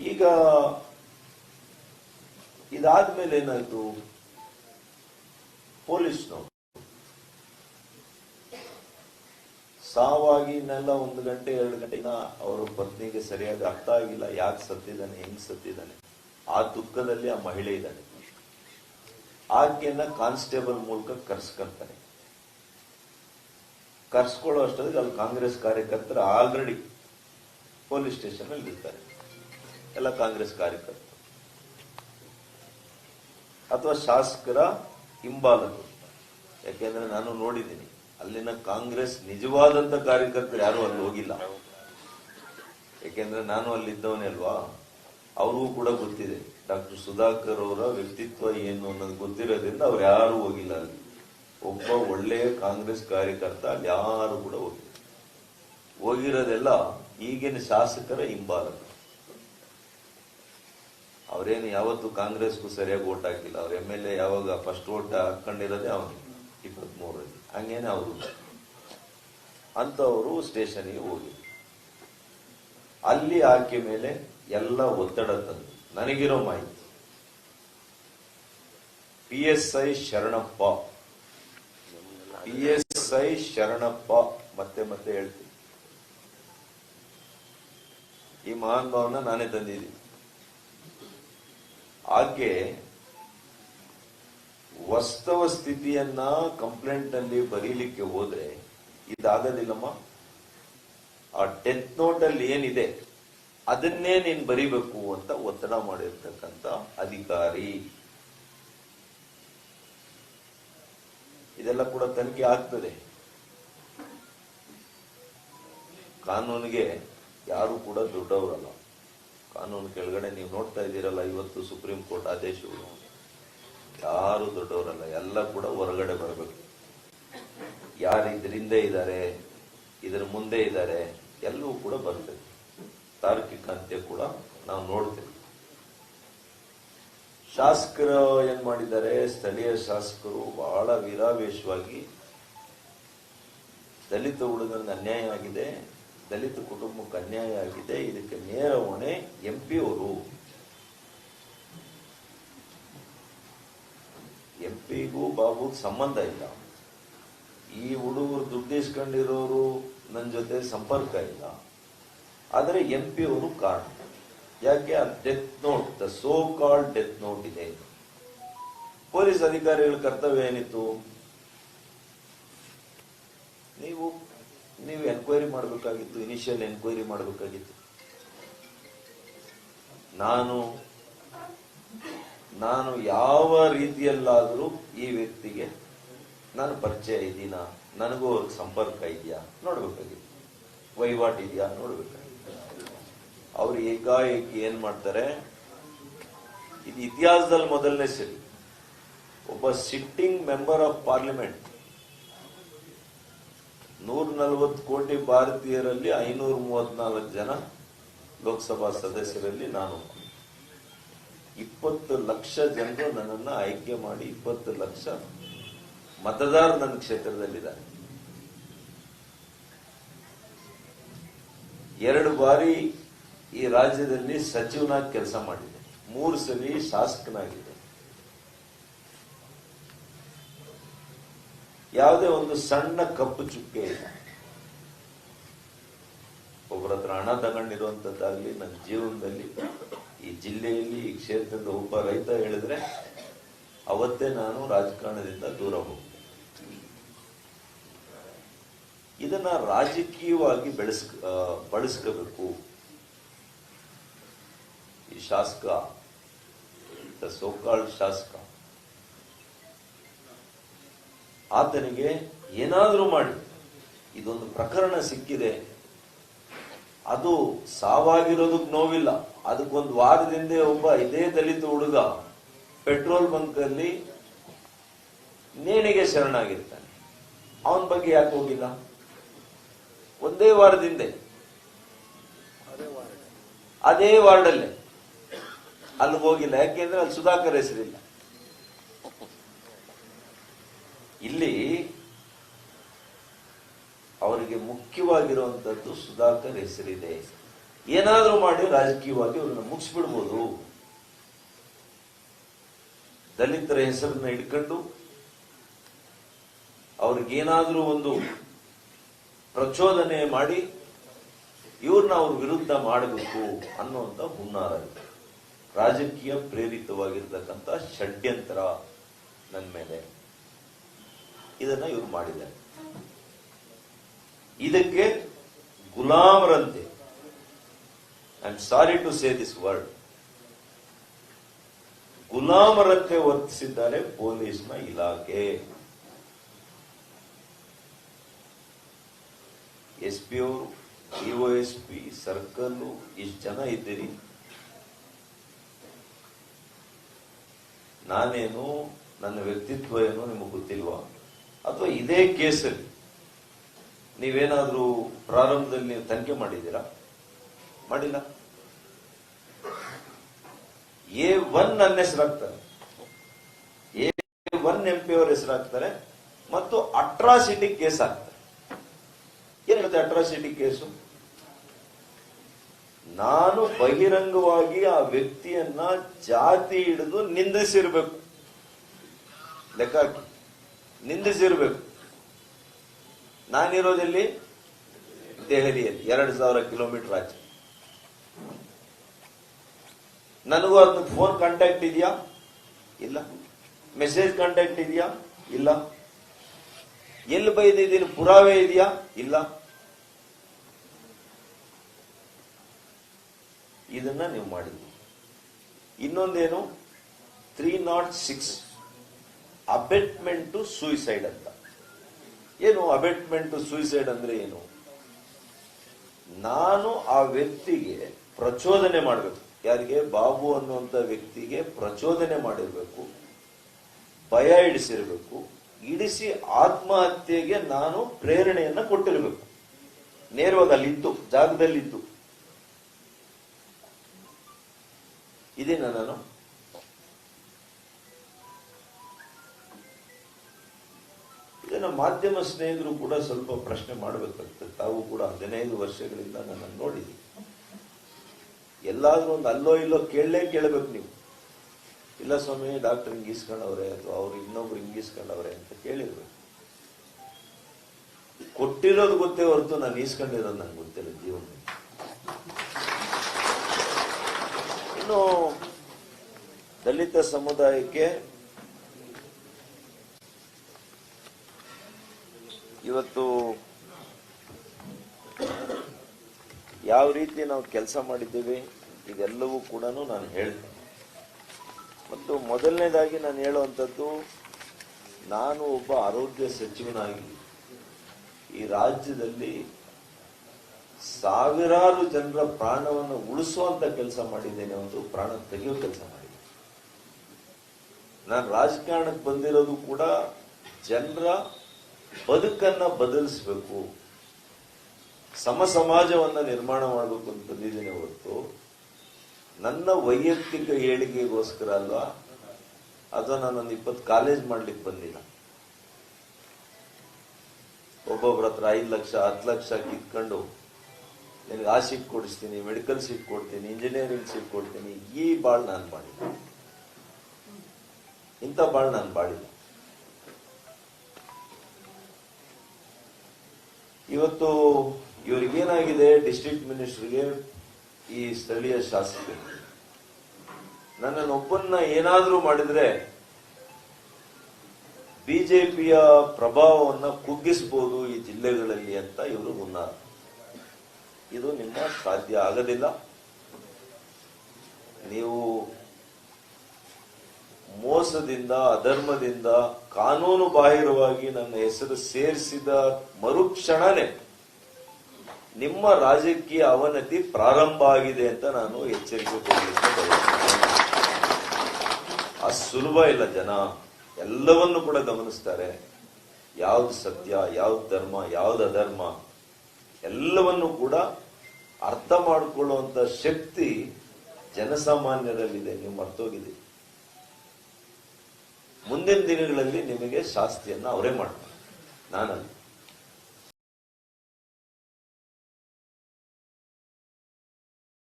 ಈಗ ಇದಾದ್ಮೇಲೆ ಏನಾಯ್ತು? ಪೊಲೀಸ್ನವರು ಸಾವಾಗಿನೆಲ್ಲ ಒಂದು ಗಂಟೆ, ಎರಡು ಗಂಟೆನ ಅವರ ಪತ್ನಿಗೆ ಸರಿಯಾಗಿ ಅರ್ಥ ಆಗಿಲ್ಲ. ಯಾಕೆ ಸತ್ತಿದ್ದಾನೆ, ಹೆಂಗ್ ಸತ್ತಿದ್ದಾನೆ? ಆ ದುಃಖದಲ್ಲಿ ಆ ಮಹಿಳೆ ಇದ್ದಾನೆ ಆಕೆಯನ್ನ ಕಾನ್ಸ್ಟೇಬಲ್ ಮೂಲಕ ಕರ್ಸ್ಕೊಂತಾನೆ. ಕರ್ಸ್ಕೊಳ್ಳೋ ಅಷ್ಟೊತ್ತಿಗೆ ಅಲ್ಲಿ ಕಾಂಗ್ರೆಸ್ ಕಾರ್ಯಕರ್ತರು ಆಲ್ರೆಡಿ ಪೊಲೀಸ್ ಸ್ಟೇಷನ್ ಅಲ್ಲಿ ಇರ್ತಾರೆ. ಎಲ್ಲ ಕಾಂಗ್ರೆಸ್ ಕಾರ್ಯಕರ್ತರು. ಅಥವಾ ಶಾಸಕರ ಹಿಂಬಾಲಕರು ಯಾಕೆಂದ್ರೆ ನಾನು ನೋಡಿದ್ದೀನಿ, ಅಲ್ಲಿನ ಕಾಂಗ್ರೆಸ್ ನಿಜವಾದಂತ ಕಾರ್ಯಕರ್ತರು ಯಾರು ಅಲ್ಲಿ ಹೋಗಿಲ್ಲ. ಯಾಕೆಂದ್ರೆ ನಾನು ಅಲ್ಲಿದ್ದವನೇ ಅಲ್ವಾ? ಅವ್ರಿಗೂ ಕೂಡ ಗೊತ್ತಿದೆ, ಡಾಕ್ಟರ್ ಸುಧಾಕರ್ ಅವರ ವ್ಯಕ್ತಿತ್ವ ಏನು ಅನ್ನೋದು ಗೊತ್ತಿರೋದ್ರಿಂದ ಅವ್ರು ಯಾರು ಹೋಗಿಲ್ಲ ಅಲ್ಲಿ. ಒಬ್ಬ ಒಳ್ಳೆಯ ಕಾಂಗ್ರೆಸ್ ಕಾರ್ಯಕರ್ತ ಅಲ್ಲಿ ಯಾರು ಕೂಡ ಹೋಗಿಲ್ಲ. ಹೋಗಿರೋದೆಲ್ಲ ಈಗಿನ ಶಾಸಕರ ಹಿಂಬಾಲಕರು ಅವ್ರೇನು ಯಾವತ್ತು ಕಾಂಗ್ರೆಸ್ಗೂ ಸರಿಯಾಗಿ ಓಟ್ ಹಾಕಿಲ್ಲ. ಅವ್ರ ಎಂ ಎಲ್ ಎ ಯಾವಾಗ ಫಸ್ಟ್ ಓಟ್ ಹಾಕೊಂಡಿರೋದೇ ಅವನು ಇಪ್ಪತ್ಮೂರರಲ್ಲಿ. ಹಂಗೇನೆ ಅವರು. ಅಂತವರು ಸ್ಟೇಷನ್ಗೆ ಹೋಗಿ. ಅಲ್ಲಿ ಆಕೆ ಮೇಲೆ ಎಲ್ಲ ಒತ್ತಡ ತಂದು. ನನಗಿರೋ ಮಾಹಿತಿ. P S I Sharanappa. P S I Sharanappa ಮತ್ತೆ ಮತ್ತೆ ಹೇಳ್ತೀನಿ. ಈ ಮಹಾನ್ ಭಾವನ ನಾನೇ ತಂದಿದ್ದೀನಿ. ಆಕೆ ವಾಸ್ತವ ಸ್ಥಿತಿಯನ್ನ ಕಂಪ್ಲೇಂಟ್ನಲ್ಲಿ ಬರೀಲಿಕ್ಕೆ ಹೋದ್ರೆ ಇದಾಗೋದಿಲ್ಲಮ್ಮ? ಆ ಡೆತ್ ನೋಟ್ ಅಲ್ಲಿ ಏನಿದೆ, ಅದನ್ನೇ ನೀನ್ ಬರಿಬೇಕು ಅಂತ ಒತ್ತಡ ಮಾಡಿರ್ತಕ್ಕಂತ ಅಧಿಕಾರಿ. ಇದೆಲ್ಲ ಕೂಡ ತನಿಖೆ ಆಗ್ತದೆ. ಕಾನೂನಿಗೆ ಯಾರು ಕೂಡ ದೊಡ್ಡವರಲ್ಲ. ಕಾನೂನು ಕೆಳಗಡೆ ನೀವು ನೋಡ್ತಾ ಇದ್ದೀರಲ್ಲ, ಇವತ್ತು ಸುಪ್ರೀಂ ಕೋರ್ಟ್ ಆದೇಶಗಳು. ಯಾರು ದೊಡ್ಡವರಲ್ಲ, ಎಲ್ಲ ಕೂಡ ಹೊರಗಡೆ ಬರಬೇಕು. ಯಾರು ಇದರಿಂದ ಇದ್ದಾರೆ, ಇದರ ಮುಂದೆ ಇದ್ದಾರೆ ಎಲ್ಲವೂ ಕೂಡ ಬರ್ತದೆ ತಾರ್ಕಿಕ ಅಂತ್ಯ ಕೂಡ ನಾವು ನೋಡ್ತೇವೆ. ಶಾಸಕರು ಏನ್ ಮಾಡಿದ್ದಾರೆ, ಸ್ಥಳೀಯ ಶಾಸಕರು ಬಹಳ ವಿರಾವೇಶವಾಗಿ ದಲಿತ ಹುಡುಗನಿಗೆ ಅನ್ಯಾಯ ಆಗಿದೆ, ದಲಿತ ಕುಟುಂಬಕ್ಕೆ ಅನ್ಯಾಯ ಆಗಿದೆ, ಇದಕ್ಕೆ ನೇರ ಹೊಣೆ ಎಂ ಪಿ ಅವರು ಎಂ ಪಿಗೂ ಸಂಬಂಧ ಇಲ್ಲ. ಈ ಹುಡುಗರು ದುಡ್ಡು ಇಸ್ಕೊಂಡಿರೋರು ನನ್ನ ಜೊತೆ ಸಂಪರ್ಕ ಇಲ್ಲ. ಆದರೆ ಎಂ ಪಿ ಅವರು ಕಾರಣ. ಯಾಕೆ? ಆ death note the so called death note ಇದೆ. ಪೊಲೀಸ್ ಅಧಿಕಾರಿಗಳ ಕರ್ತವ್ಯ ಏನಿತ್ತು? ನೀವು ನೀವು ಎನ್ಕ್ವೈರಿ ಮಾಡಬೇಕಾಗಿತ್ತು ಇನಿಷಿಯಲ್ ಎನ್ಕ್ವೈರಿ ಮಾಡಬೇಕಾಗಿತ್ತು. ನಾನು ನಾನು ಯಾವ ರೀತಿಯಲ್ಲಾದರೂ ಈ ವ್ಯಕ್ತಿಗೆ ನಾನು ಪರಿಚಯ ಇದ್ದೀನಾ? ನನಗೂ ಸಂಪರ್ಕ ಇದೆಯಾ? ನೋಡ್ಬೇಕಾಗಿತ್ತು. ವಹಿವಾಟು ಇದೆಯಾ? ನೋಡ್ಬೇಕಾಗಿತ್ತು. ಅವ್ರು ಏಕಾಏಕಿ ಏನ್ ಮಾಡ್ತಾರೆ? ಇದು ಇತಿಹಾಸದಲ್ಲಿ ಮೊದಲನೇ ಸರಿ. ಒಬ್ಬ ಸಿಟ್ಟಿಂಗ್ ಮೆಂಬರ್ ಆಫ್ ಪಾರ್ಲಿಮೆಂಟ್ ನೂರ ನಲವತ್ತು ಕೋಟಿ ಭಾರತೀಯರಲ್ಲಿ ಐನೂರ ಮೂವತ್ನಾಲ್ಕು ಜನ ಲೋಕಸಭಾ ಸದಸ್ಯರಲ್ಲಿ ನಾನು. ಇಪ್ಪತ್ತು ಲಕ್ಷ ಜನರು ನನ್ನನ್ನ ಆಯ್ಕೆ ಮಾಡಿ ಇಪ್ಪತ್ತು ಲಕ್ಷ ಮತದಾರ ನನ್ನ ಕ್ಷೇತ್ರದಲ್ಲಿದ್ದಾರೆ. ಎರಡು ಬಾರಿ ಈ ರಾಜ್ಯದಲ್ಲಿ ಸಚಿವನಾಗಿ ಕೆಲಸ ಮಾಡಿದೆ. ಮೂರು ಸಲ ಶಾಸಕನಾಗಿದೆ ಯಾವುದೇ ಒಂದು ಸಣ್ಣ ಕಪ್ಪು ಚುಕ್ಕೆ ಇಲ್ಲ. ಒಬ್ಬರ ಹತ್ರ ಹಣ ತಗೊಂಡಿರುವಂತದ್ದಾಗ್ಲಿ, ನನ್ನ ಜೀವನದಲ್ಲಿ ಈ ಜಿಲ್ಲೆಯಲ್ಲಿ ಈ ಕ್ಷೇತ್ರದ ಒಬ್ಬ ರೈತ ಹೇಳಿದ್ರೆ, ಅವತ್ತೇ ನಾನು ರಾಜಕಾರಣದಿಂದ ದೂರ ಹೋಗ್ತೇನೆ ಇದನ್ನ ರಾಜಕೀಯವಾಗಿ ಬೆಳೆಸ್ ಬಳಸ್ಕೋಬೇಕು. ಈ ಶಾಸಕ ಸೋಕಾಳ್ ಶಾಸಕ, ಆತನಿಗೆ ಏನಾದರೂ ಮಾಡಿ. ಇದೊಂದು ಪ್ರಕರಣ ಸಿಕ್ಕಿದೆ. ಅದು ಸಾವಾಗಿರೋದಕ್ಕೆ ನೋವಿಲ್ಲ. ಅದಕ್ಕೊಂದು ವಾರದಿಂದ ಒಬ್ಬ ಇದೇ ದಲಿತ ಹುಡುಗ ಪೆಟ್ರೋಲ್ ಬಂಕ್ ಅಲ್ಲಿ ನೇಣಿಗೆ ಶರಣಾಗಿರ್ತಾನೆ. ಅವನ ಬಗ್ಗೆ ಯಾಕೆ ಹೋಗಿಲ್ಲ? ಒಂದೇ ವಾರದಿಂದ. ಅದೇ ವಾರ್ಡಲ್ಲೇ ಅಲ್ಲಿ ಹೋಗಿಲ್ಲ. ಯಾಕೆಂದ್ರೆ ಅಲ್ಲಿ ಸುಧಾಕರ್ ಹೆಸರಿಲ್ಲ. ಇಲ್ಲಿ ಅವರಿಗೆ ಮುಖ್ಯವಾಗಿರುವಂತದ್ದು ಸುಧಾಕರ್ ಹೆಸರಿದೆ. ಏನಾದ್ರೂ ಮಾಡಿ ರಾಜಕೀಯವಾಗಿ ಅವ್ರನ್ನ ಮುಗಿಸ್ಬಿಡ್ಬೋದು. ದಲಿತರ ಹೆಸರನ್ನ ಇಟ್ಕೊಂಡು ಅವ್ರಿಗೇನಾದರೂ ಒಂದು ಪ್ರಚೋದನೆ ಮಾಡಿ ಇವ್ರನ್ನ ಅವ್ರ ವಿರುದ್ಧ ಮಾಡಬೇಕು ಅನ್ನುವಂತ ಹುನ್ನಾರ ರಾಜಕೀಯ ಪ್ರೇರಿತವಾಗಿರ್ತಕ್ಕಂಥ ಷಡ್ಯಂತ್ರ ನನ್ನ ಮೇಲೆ. ಇದನ್ನ ಇವ್ರು ಮಾಡಿದ್ದಾರೆ. ಇದಕ್ಕೆ ಗುಲಾಮರಂತೆ I am sorry to say this word ಗುಲಾಮರಂತೆ ವರ್ತಿಸಿದ್ದಾರೆ ಪೊಲೀಸ್ನ ಇಲಾಖೆ. ಎಸ್ ಪಿ ಅವರು ಇಒ, ಎಸ್ ಪಿ ಸರ್ಕಲ್ ಇಷ್ಟು ಜನ ಇದ್ದೀರಿ. ನಾನೇನು, ನನ್ನ ವ್ಯಕ್ತಿತ್ವ ಏನು ನಿಮಗೆ ಗೊತ್ತಿಲ್ವಾ? ಅಥವಾ ಇದೇ ಕೇಸಲ್ಲಿ ನೀವೇನಾದರೂ ಪ್ರಾರಂಭದಲ್ಲಿ ನೀವು ತನಿಖೆ ಮಾಡಿದ್ದೀರಾ? ಮಾಡಿಲ್ಲ. ಎ ಒನ್ ನನ್ನ ಹೆಸರಾಗ್ತಾರೆ. ಎ ಒನ್ ಎಂ ಪಿ ಅವರ ಹೆಸರಾಗ್ತಾರೆ ಮತ್ತು ಅಟ್ರಾಸಿಟಿ ಕೇಸ್ ಆಗ್ತಾರೆ. ಏನ್ ಹೇಳುತ್ತೆ ಅಟ್ರಾಸಿಟಿ ಕೇಸು ನಾನು ಬಹಿರಂಗವಾಗಿ ಆ ವ್ಯಕ್ತಿಯನ್ನ ಜಾತಿ ಹಿಡಿದು ನಿಂದಿಸಿರ್ಬೇಕು. ಲೆಕ್ಕ ಹಾಕಿ. ನಿಂದಿಸಿರ್ಬೇಕು. ನಾನಿರೋದಲ್ಲಿ? ದೆಹಲಿಯಲ್ಲಿ, ಎರಡು ಸಾವಿರ ಕಿಲೋಮೀಟರ್ ಆಚೆ. ನನಗೂ ಅದನ್ನ ಫೋನ್ ಕಾಂಟ್ಯಾಕ್ಟ್ ಇದೆಯಾ? ಇಲ್ಲ. ಮೆಸೇಜ್ ಕಾಂಟ್ಯಾಕ್ಟ್ ಇದೆಯಾ? ಇಲ್ಲ. ಎಲ್ಲಿ ಬೈದಿದ್ದೀನಿ ಪುರಾವೆ ಇದೆಯಾ? ಇಲ್ಲ. ಇದನ್ನ ನೀವು ಮಾಡಿದ್ರಿ. ಇನ್ನೊಂದೇನು? Three not six abetment to suicide ಅಂತ. ಏನು ಅಬೆಟ್ಮೆಂಟ್ ಟು ಸೂಯಿಸೈಡ್ ಅಂದ್ರೆ ಏನು? ನಾನು ಆ ವ್ಯಕ್ತಿಗೆ ಪ್ರಚೋದನೆ ಮಾಡಬೇಕು. ಯಾರಿಗೆ? ಬಾಬು ಅನ್ನುವಂತ ವ್ಯಕ್ತಿಗೆ ಪ್ರಚೋದನೆ ಮಾಡಿರಬೇಕು, ಭಯ ಇಡಿಸಿರಬೇಕು, ಇಡಿಸಿ ಆತ್ಮಹತ್ಯೆಗೆ ನಾನು ಪ್ರೇರಣೆಯನ್ನು ಕೊಟ್ಟಿರಬೇಕು. ನೇರವಾಗಿ ಅಲ್ಲಿದ್ದು ಜಾಗದಲ್ಲಿದ್ದು. ಇದೇನ ನಾನು? ಇದನ್ನ ಮಾಧ್ಯಮ ಸ್ನೇಹಿತರು ಕೂಡ ಸ್ವಲ್ಪ ಪ್ರಶ್ನೆ ಮಾಡಬೇಕಾಗ್ತದೆ. ತಾವು ಕೂಡ ಹದಿನೈದು ವರ್ಷಗಳಿಂದ ನನ್ನನ್ನು ನೋಡಿದ್ದೀವಿ ಎಲ್ಲಾದ್ರೂ ಒಂದು ಅಲ್ಲೋ ಇಲ್ಲೋ ಕೇಳಲೇ ಕೇಳಬೇಕು ನೀವು. ಇಲ್ಲ ಸ್ವಾಮಿ, ಡಾಕ್ಟರ್ ಹಿಂಗೆ ಇಸ್ಕೊಂಡವ್ರೆ ಅಥವಾ ಅವ್ರು ಇನ್ನೊಬ್ರು ಹಿಂಗೆ ಇಸ್ಕೊಂಡವ್ರೆ ಅಂತ ಕೇಳಿರ್ಬೇಕು. ಕೊಟ್ಟಿರೋದು ಗೊತ್ತೇ ಹೊರತು ನಾನು ಈಸ್ಕೊಂಡಿರೋದು ನನಗೆ ಗೊತ್ತಿಲ್ಲ ಜೀವನ ಇನ್ನು ದಲಿತ ಸಮುದಾಯಕ್ಕೆ ಇವತ್ತು ಯಾವ ರೀತಿ ನಾವು ಕೆಲಸ ಮಾಡಿದ್ದೇವೆ ಇದೆಲ್ಲವೂ ಕೂಡ ನಾನು ಹೇಳ್ತೇನೆ ಮತ್ತು ಮೊದಲನೇದಾಗಿ ನಾನು ಹೇಳುವಂಥದ್ದು, ನಾನು ಒಬ್ಬ ಆರೋಗ್ಯ ಸಚಿವನಾಗಿ ಈ ರಾಜ್ಯದಲ್ಲಿ ಸಾವಿರಾರು ಜನರ ಪ್ರಾಣವನ್ನು ಉಳಿಸುವಂತ ಕೆಲಸ ಮಾಡಿದ್ದೇನೆ, ಒಂದು ಪ್ರಾಣ ತೆಗೆಯೋ ಕೆಲಸ ಮಾಡಿದ್ದೇನೆ. ನಾನು ರಾಜಕಾರಣಕ್ಕೆ ಬಂದಿರೋದು ಕೂಡ ಜನರ ಬದುಕನ್ನ ಬದಲಿಸಬೇಕು, ಸಮ ಸಮಾಜವನ್ನ ನಿರ್ಮಾಣ ಮಾಡಬೇಕು ಅಂತ ಬಂದಿದ್ದೇನೆ ಹೊರತು ನನ್ನ ವೈಯಕ್ತಿಕ ಏಳಿಗೆಗೋಸ್ಕರ ಅಲ್ವಾ? ಅಥವಾ ನಾನೊಂದು ಇಪ್ಪತ್ತು ಕಾಲೇಜ್ ಮಾಡ್ಲಿಕ್ಕೆ ಬಂದಿಲ್ಲ. ಒಬ್ಬೊಬ್ರ ಹತ್ರ ಐದು ಲಕ್ಷ, ಹತ್ತು ಲಕ್ಷ ಕಿತ್ಕೊಂಡು ನಿನಗೆ ಆ ಸೀಟ್ ಕೊಡಿಸ್ತೀನಿ ಮೆಡಿಕಲ್ ಸೀಟ್ ಕೊಡ್ತೀನಿ ಇಂಜಿನಿಯರಿಂಗ್ ಸೀಟ್ ಕೊಡ್ತೀನಿ, ಈ ಬಾಳ್ ನಾನು ಮಾಡಿಲ್ಲ. ಇಂಥ ಬಾಳ್ ನಾನು ಮಾಡಿಲ್ಲ. ಇವತ್ತು ಇವ್ರಿಗೇನಾಗಿದೆ ಡಿಸ್ಟ್ರಿಕ್ಟ್ ಮಿನಿಸ್ಟರ್ಗೆ ಈ ಸ್ಥಳೀಯ ಶಾಸಕರು. ನನ್ನನ್ನು ಒಪ್ಪನ್ನ ಏನಾದರೂ ಮಾಡಿದ್ರೆ ಬಿಜೆಪಿಯ ಪ್ರಭಾವವನ್ನ ಕುಗ್ಗಿಸಬಹುದು ಈ ಜಿಲ್ಲೆಗಳಲ್ಲಿ ಅಂತ ಇವರು ಮುನ್ನ ಇದು ನಿಮ್ಮ ಸಾಧ್ಯ ಆಗದಿಲ್ಲ. ನೀವು ಮೋಸದಿಂದ, ಅಧರ್ಮದಿಂದ ಕಾನೂನು ಬಾಹಿರವಾಗಿ ನನ್ನ ಹೆಸರು ಸೇರಿಸಿದ ಮರುಕ್ಷಣನೇ ನಿಮ್ಮ ರಾಜಕೀಯ ಅವನತಿ ಪ್ರಾರಂಭ ಆಗಿದೆ ಅಂತ ನಾನು ಎಚ್ಚರಿಕೆ ಕೊಡಲಿಕ್ಕೆ ಅಷ್ಟು ಸುಲಭ ಇಲ್ಲ ಜನ. ಎಲ್ಲವನ್ನು ಕೂಡ ಗಮನಿಸ್ತಾರೆ. ಯಾವ್ದು ಸತ್ಯ, ಯಾವ್ದು ಧರ್ಮ, ಯಾವ್ದು ಅಧರ್ಮ, ಎಲ್ಲವನ್ನು ಕೂಡ ಅರ್ಥ ಮಾಡಿಕೊಳ್ಳುವಂತ ಶಕ್ತಿ ಜನಸಾಮಾನ್ಯರಲ್ಲಿದೆ. ನೀವು ಮರ್ತೋಗಿದೆ ಮುಂದಿನ ದಿನಗಳಲ್ಲಿ ನಿಮಗೆ ಶಾಸ್ತಿಯನ್ನು ಅವರೇ ಮಾಡ್ತಾರೆ. ನಾನಲ್ಲ.